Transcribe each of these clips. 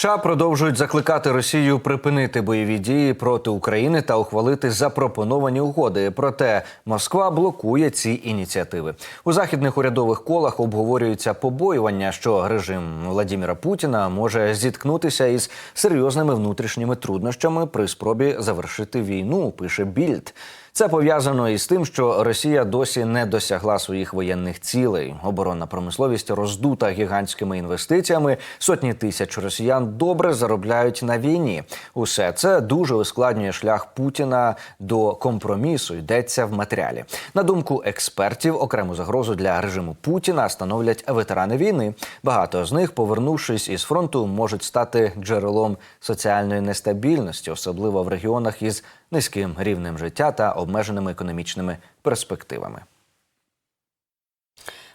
США продовжують закликати Росію припинити бойові дії проти України та ухвалити запропоновані угоди. Проте Москва блокує ці ініціативи. У західних урядових колах обговорюються побоювання, що режим Владіміра Путіна може зіткнутися із серйозними внутрішніми труднощами при спробі завершити війну. Пише Більд. Це пов'язано із тим, що Росія досі не досягла своїх воєнних цілей. Оборонна промисловість роздута гігантськими інвестиціями. Сотні тисяч росіян добре заробляють на війні. Усе це дуже ускладнює шлях Путіна до компромісу. Йдеться в матеріалі. На думку експертів, окрему загрозу для режиму Путіна становлять ветерани війни. Багато з них, повернувшись із фронту, можуть стати джерелом соціальної нестабільності, особливо в регіонах із низьким рівнем життя та обмеженими економічними перспективами.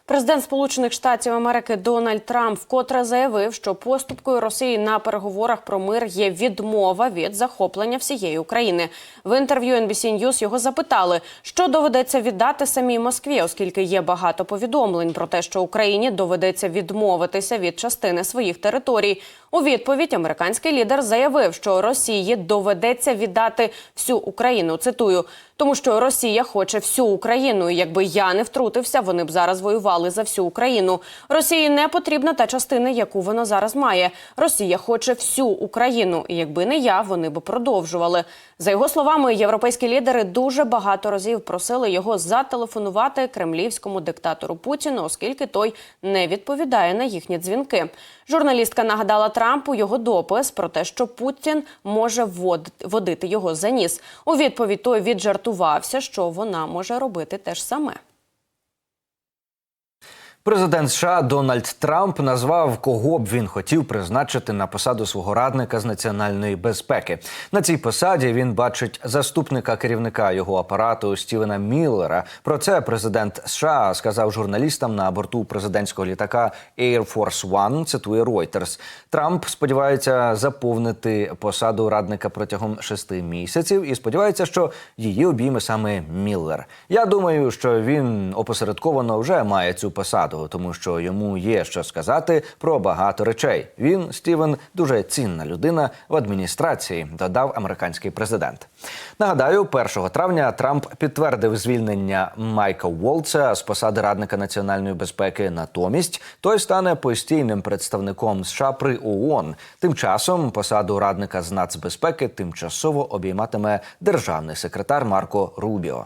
Президент Сполучених Штатів Америки Дональд Трамп вкотре заявив, що поступкою Росії на переговорах про мир є відмова від захоплення всієї України. В інтерв'ю NBC News його запитали, що доведеться віддати самій Москві, оскільки є багато повідомлень про те, що Україні доведеться відмовитися від частини своїх територій. У відповідь американський лідер заявив, що Росії доведеться віддати всю Україну. Цитую, тому що Росія хоче всю Україну. Якби я не втрутився, вони б зараз воювали за всю Україну. Росії не потрібна та частина, яку вона зараз має. Росія хоче всю Україну. І якби не я, вони б продовжували. За його словами, європейські лідери дуже багато разів просили його зателефонувати кремлівському диктатору Путіну, оскільки той не відповідає на їхні дзвінки. Журналістка нагадала Трампу його допис про те, що Путін може вод- водити його за ніс. У відповідь той віджартувався, що вона може робити те ж саме. Президент США Дональд Трамп назвав, кого б він хотів призначити на посаду свого радника з національної безпеки. На цій посаді він бачить заступника керівника його апарату Стівена Міллера. Про це президент США сказав журналістам на борту президентського літака Air Force One, Цитує Reuters. Трамп сподівається заповнити посаду радника протягом шести місяців і сподівається, що її обійме саме Міллер. Я думаю, що він опосередковано вже має цю посаду тому що йому є що сказати про багато речей. Він Стівен дуже цінна людина в адміністрації, додав американський президент. Нагадаю, 1 травня Трамп підтвердив звільнення Майка Волца з посади радника національної безпеки. Натомість той стане постійним представником США при ООН. Тим часом посаду радника з нацбезпеки тимчасово обійматиме державний секретар Марко Рубіо.